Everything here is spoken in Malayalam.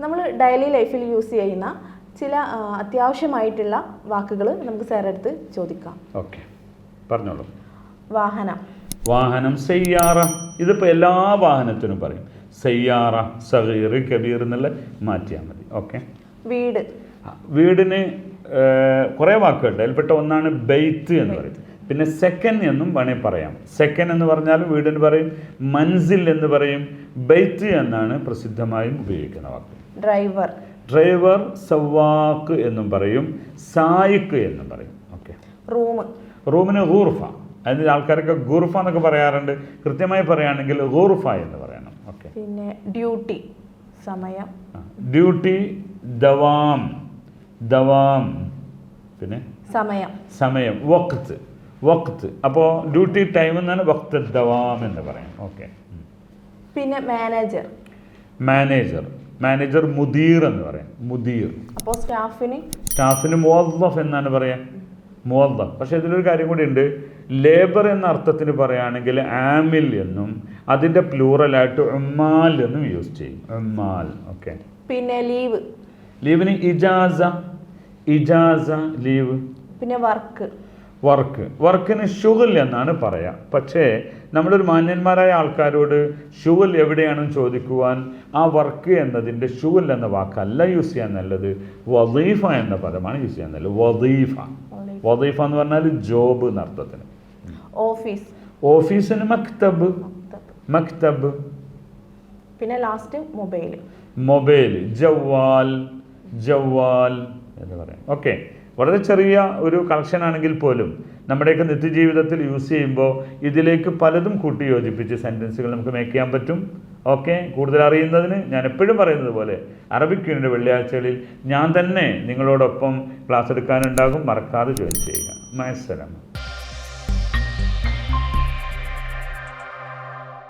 നമ്മൾ ഡെയിലി ലൈഫിൽ യൂസ് ചെയ്യുന്ന ചില അത്യാവശ്യമായിട്ടുള്ള വാക്കുകൾ നമുക്ക് സാറടുത്ത് ചോദിക്കാം. ഓക്കെ പറഞ്ഞോളൂ. വാഹനം. വാഹനം സയ്യാറ. ഇതിപ്പോൾ എല്ലാ വാഹനത്തിനും പറയും. സയ്യാറ സഹീർ കബീർ എന്നുള്ള മാറ്റിയാൽ മതി. ഓക്കെ വീട്. വീടിന് കുറേ വാക്കുകളുണ്ട്. അതിൽപ്പെട്ട ഒന്നാണ് ബെയ്ത്ത് എന്ന് പറയും. പിന്നെ സെക്കൻഡ് എന്നും വേണമെങ്കിൽ പറയാം. സെക്കൻഡ് എന്ന് പറഞ്ഞാൽ വീടിന് പറയും. മൻസിൽ എന്ന് പറയും. ബെയ്ത്ത് എന്നാണ് പ്രസിദ്ധമായും ഉപയോഗിക്കുന്ന വാക്ക്. ഡ്രൈവർ ഡ്രൈവർ സവാക്ക് എന്നും പറയും സായിക്ക് എന്നും പറയും. ഓക്കെ റൂം റൂമിന് ഗൂർഫ. അതിന് ആൾക്കാരൊക്കെ ഗൂർഫ എന്നൊക്കെ പറയാറുണ്ട്. കൃത്യമായി പറയുകയാണെങ്കിൽ ഗൂർഫ എന്ന് പറയണം. ഓക്കെ പിന്നെ ഡ്യൂട്ടി സമയം. ഡ്യൂട്ടി ദവാം. ദവാം. പിന്നെ? സമയം. സമയം. വക്ത്. വക്ത്. അപ്പോൾ ഡ്യൂട്ടി ടൈം എന്നാണ് വക്ത് ദവാം എന്ന് പറയാം ഓക്കെ പിന്നെ മാനേജർ മാനേജർ മാനേജർ മുദീർ എന്ന് പറയാം. മുദീർ. അപ്പോൾ സ്റ്റാഫിന്? സ്റ്റാഫിന് മുവല്ലഫ് എന്നാണ് പറയാം. മുവല്ലഫ്. പക്ഷെ ഇതിലൊരു കാര്യം കൂടി ഉണ്ട്. ലേബർ എന്ന അർത്ഥത്തിന് പറയുകയാണെങ്കിൽ ആമിൽ എന്നും അതിന്റെ പ്ലൂറലായിട്ട് ഉമ്മാൽ എന്നും യൂസ് ചെയ്യും. ഉമ്മാൽ. ഓക്കെ. പിന്നെ ലീവ്. ലീവിന് ഇജാസ. ഇജാസ ലീവ്. പിന്നെ വർക്ക്. വർക്ക്. വർക്കിന് ഷുഗൽ എന്നാണ് പറയാം. പക്ഷേ നമ്മളൊരു മാന്യന്മാരായ ആൾക്കാരോട് ഷുഗൽ എവിടെയാണെന്ന് ചോദിക്കുവാൻ ആ വർക്ക് എന്നതിന്റെ ഷുഗൽ എന്ന വാക്കല്ല യൂസ് ചെയ്യാൻ നല്ലത്. വദീഫ എന്ന പദമാണ് യൂസ് ചെയ്യാൻ നല്ലത്. വദീഫ. വദീഫ. എന്ന് പറഞ്ഞാൽ ജോബ് എന്ന അർത്ഥത്തിന്. ഓഫീസ്. ഓഫീസിന് മക്തബ്. മക്തബ്. പിന്നെ ലാസ്റ്റ് മൊബൈൽ മൊബൈൽ ജവ്വാൽ. ജവ്വാൽ എന്ന് പറയാം. ഓക്കെ. വളരെ ചെറിയ ഒരു കളക്ഷൻ ആണെങ്കിൽ പോലും നമ്മുടെയൊക്കെ നിത്യജീവിതത്തിൽ യൂസ് ചെയ്യുമ്പോൾ ഇതിലേക്ക് പലതും കൂട്ടി യോജിപ്പിച്ച് സെന്റൻസുകൾ നമുക്ക് മേക്ക് ചെയ്യാൻ പറ്റും. ഓക്കെ കൂടുതൽ അറിയുന്നതിന് ഞാൻ എപ്പോഴും പറയുന്നത് പോലെ അറബിക് യൂണിറ്റ് വെള്ളിയാഴ്ചകളിൽ ഞാൻ തന്നെ നിങ്ങളോടൊപ്പം ക്ലാസ് എടുക്കാനുണ്ടാകും. മറക്കാതെ ജോയിൻ ചെയ്യുക. മത്സരം